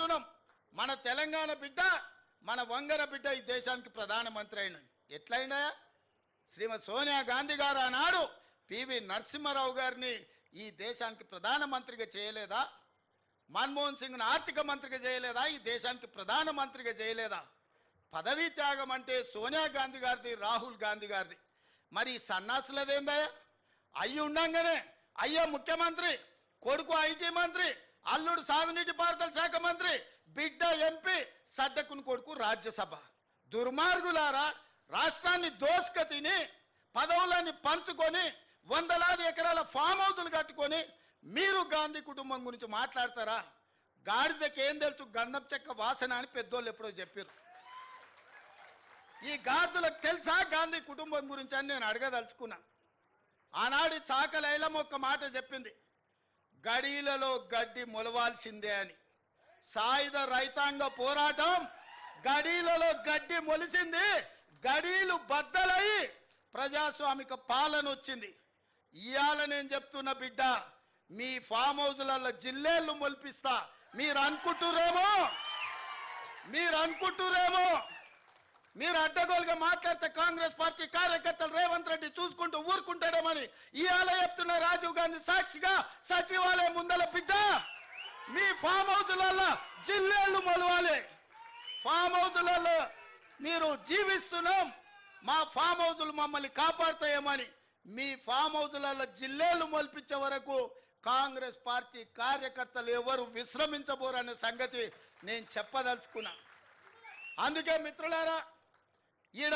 అనుకుంటున్నాం మన తెలంగాణ బిడ్డ మన వంగర బిడ్డ ఈ దేశానికి ప్రధానమంత్రి అయిన ఎట్లయినా శ్రీమతి సోనియా గాంధీ గారు ఆనాడు పివి నరసింహారావు గారిని ఈ దేశానికి ప్రధానమంత్రిగా చేయలేదా? మన్మోహన్ సింగ్ను ఆర్థిక మంత్రిగా చేయలేదా? ఈ దేశానికి ప్రధానమంత్రిగా చేయలేదా? పదవీ త్యాగం అంటే సోనియా గాంధీ గారిది రాహుల్ గాంధీ గారిది. మరి ఈ సన్నాసులదేందయ్యా? అయ్యి ఉండంగానే అయ్యో ముఖ్యమంత్రి కొడుకు ఐటీ మంత్రి అల్లుడు సాగునీటి పారుదల శాఖ మంత్రి బిడ్డ ఎంపీ సద్దకుని కొడుకు రాజ్యసభ. దుర్మార్గులారా రాష్ట్రాన్ని దోసుక తిని పదవులని పంచుకొని వందలాది ఎకరాల ఫామ్ హౌసులు కట్టుకొని మీరు గాంధీ కుటుంబం గురించి మాట్లాడతారా? గాడిదకి ఏం తెలుసు గంధం చెక్క వాసన అని పెద్దోళ్ళు ఎప్పుడో చెప్పారు ఈ గాడిదలకు తెలుసా గాంధీ కుటుంబం గురించి అని నేను అడగదలుచుకున్నా. ఆనాడు చాకలైలం ఒక మాట చెప్పింది. గడీలలో గడ్డి మొలవాల్సిందే అని. సాయుధ రైతాంగ పోరాటం గడీలలో గడ్డి మొలిసింది గడీలు బద్దలై ప్రజాస్వామిక పాలన వచ్చింది. ఇవాళ నేను చెప్తున్న బిడ్డ మీ ఫామ్ హౌస్లలో జిల్లేళ్ళు మొలిపిస్తా. మీరు అనుకుంటురేమో? మీరు అనుకుంటురేమో? మీరు అడ్డగోలుగా మాట్లాడితే కాంగ్రెస్ పార్టీ కార్యకర్తలు రేవంత్ రెడ్డి చూసుకుంటూ ఊరుకుంటాడేమని ఇవాళ చెప్తున్న రాజీవ్ గాంధీ సాక్షిగా సచివాలయం ముందల బిడ్డ. మీ ఫామ్ హౌజులలో జిల్లేళ్ళు మొలవాలి. ఫామ్ హౌజులలో మీరు జీవిస్తున్నాం. మా ఫామ్ హౌజులు మమ్మల్ని కాపాడుతాయేమని మీ ఫామ్ హౌజులలో జిల్లేలు మొలిపించే వరకు కాంగ్రెస్ పార్టీ కార్యకర్తలు ఎవరు విశ్రమించబోరనే సంగతి నేను చెప్పదలుచుకున్నా. అందుకే మిత్రులారా ஈழ